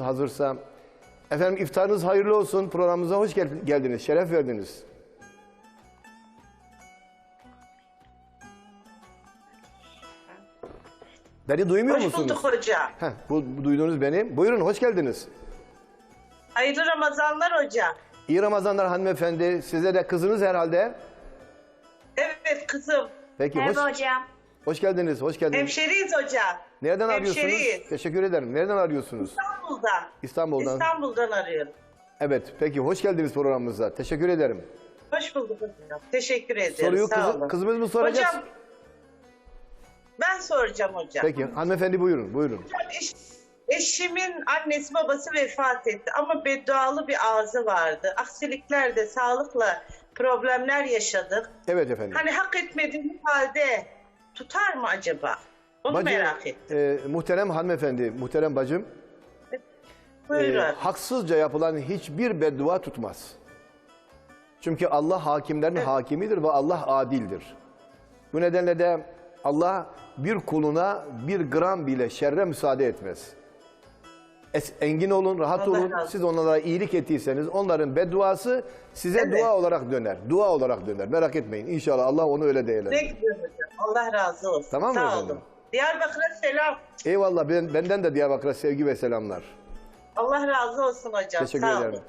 hazırsa. Efendim iftarınız hayırlı olsun. Programımıza hoş gel- geldiniz. Şeref verdiniz. Beni duymuyor Hoş musunuz? bulduk hocam. Heh, bu, bu duyduğunuz beni. Buyurun hoş geldiniz. Hayırlı Ramazanlar hocam. İyi Ramazanlar hanımefendi. Size de kızınız herhalde. Evet kızım. Peki hoş, Merhaba hocam. Hoş geldiniz. Hoş geldiniz. Hemşeriyiz hocam. Nereden arıyorsunuz? Hemşeriyiz. Teşekkür ederim. Nereden arıyorsunuz? İstanbul'dan. İstanbul'dan. İstanbul'dan arıyorum. Evet. Peki hoş geldiniz programımıza. Teşekkür ederim. Hoş bulduk hocam. Teşekkür ederim. Soruyu Sağ kızı- olun. kızımız mı soracağız? Hocam ben soracağım hocam. Peki hanımefendi buyurun. Buyurun. Hocam, eş- eşimin annesi babası vefat etti ama beddualı bir ağzı vardı. Aksilikler de sağlıkla problemler yaşadık. Evet efendim. Hani hak etmediğimiz halde tutar mı acaba? Onu Bacı, merak ettim. e, muhterem hanımefendi, muhterem bacım. Buyurun. e, haksızca yapılan hiçbir beddua tutmaz. Çünkü Allah hakimlerin hakimidir ve Allah adildir. Bu nedenle de Allah bir kuluna bir gram bile şerre müsaade etmez. Es- engin olun, rahat Allah olun. razı olsun. Siz onlara iyilik ettiyseniz onların bedduası size Evet. dua olarak döner. Dua olarak döner. Merak etmeyin. İnşallah Allah onu öyle değerlendirir. güzel hocam. Allah razı olsun. Tamam mı Sağ efendim? olun. Diyarbakır'a selam. Eyvallah ben, benden de Diyarbakır'a sevgi ve selamlar. Allah razı olsun hocam. Teşekkür Sağ ederim. olun.